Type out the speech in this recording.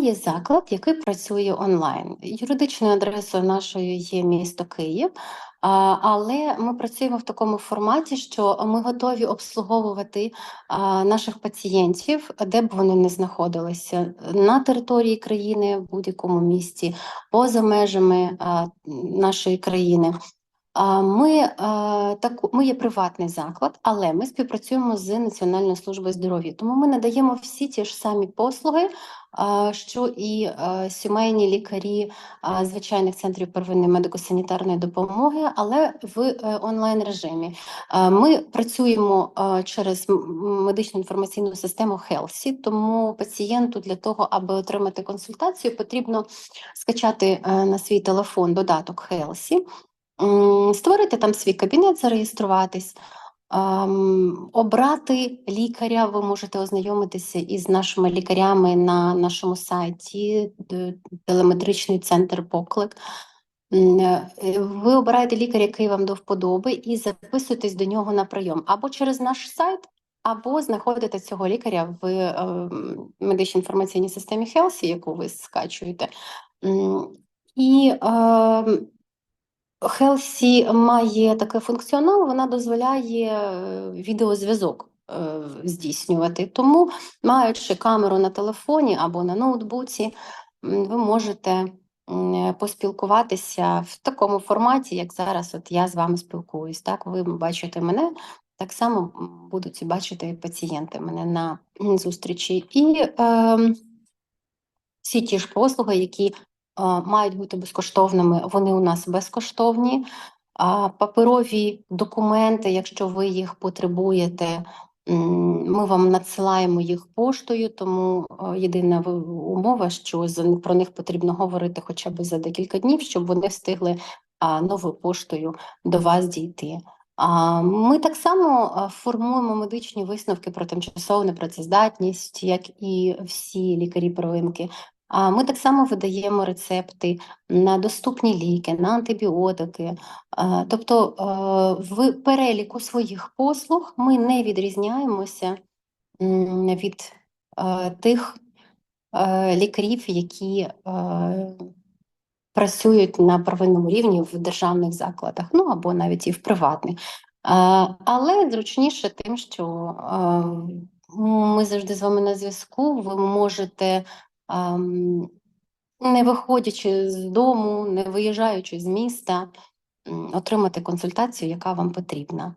є заклад, який працює онлайн. Юридичною адресою нашою є місто Київ, але ми працюємо в такому форматі, що ми готові обслуговувати наших пацієнтів, де б вони не знаходилися на території країни в будь-якому місті, поза межами нашої країни. Ми, таку, ми є приватний заклад, але ми співпрацюємо з Національною службою здоров'я. Тому ми надаємо всі ті ж самі послуги, що і сімейні лікарі звичайних центрів первинної медико-санітарної допомоги, але в е, онлайн режимі. Ми працюємо через медичну інформаційну систему Хелсі, тому пацієнту для того, аби отримати консультацію, потрібно скачати е, на свій телефон додаток Хелсі. Створити там свій кабінет, зареєструватись, обрати лікаря. Ви можете ознайомитися із нашими лікарями на нашому сайті, телеметричний центр Поклик. Е, Ви обираєте лікаря, який вам до вподоби, і записуєтесь до нього на прийом або через наш сайт, або знаходите цього лікаря в ем, медичній інформаційній системі Хелсі, яку ви скачуєте. І ем, Хелсі має такий функціонал, вона дозволяє е, відеозв'язок е, здійснювати. Тому, маючи камеру на телефоні або на ноутбуці, ви можете поспілкуватися в такому форматі, як зараз. От я з вами спілкуюсь. Так, ви бачите мене. Так само будуть бачити пацієнти мене на зустрічі. І ем, всі ті ж послуги, які мають бути безкоштовними, вони у нас безкоштовні. Паперові документи, якщо ви їх потребуєте, ми вам надсилаємо їх поштою, тому єдина умова, що про них потрібно говорити хоча б за декілька днів, щоб вони встигли новою поштою до вас дійти. Ми так само формуємо медичні висновки про тимчасову непрацездатність, як і всі лікарі первинки. А ми так само видаємо рецепти на доступні ліки, на антибіотики. Тобто е, в переліку своїх послуг ми не відрізняємося від е, тих е, лікарів, які працюють на первинному рівні в державних закладах, ну або навіть і в приватних. Але зручніше тим, що ми завжди з вами на зв'язку, ви можете, не виходячи з дому, не виїжджаючи з міста, отримати консультацію, яка вам потрібна.